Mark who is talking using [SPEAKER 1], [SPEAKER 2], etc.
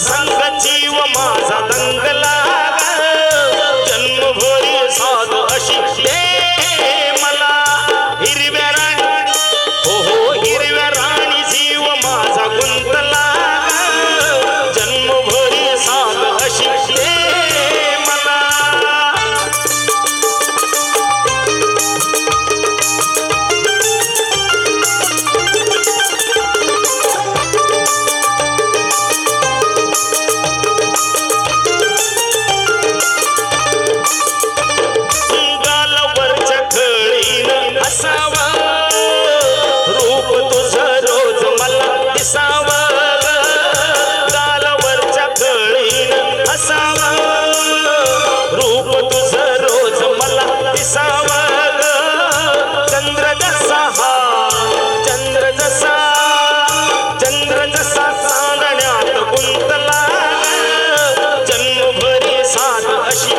[SPEAKER 1] संग जीव माझा दंगला. হাসি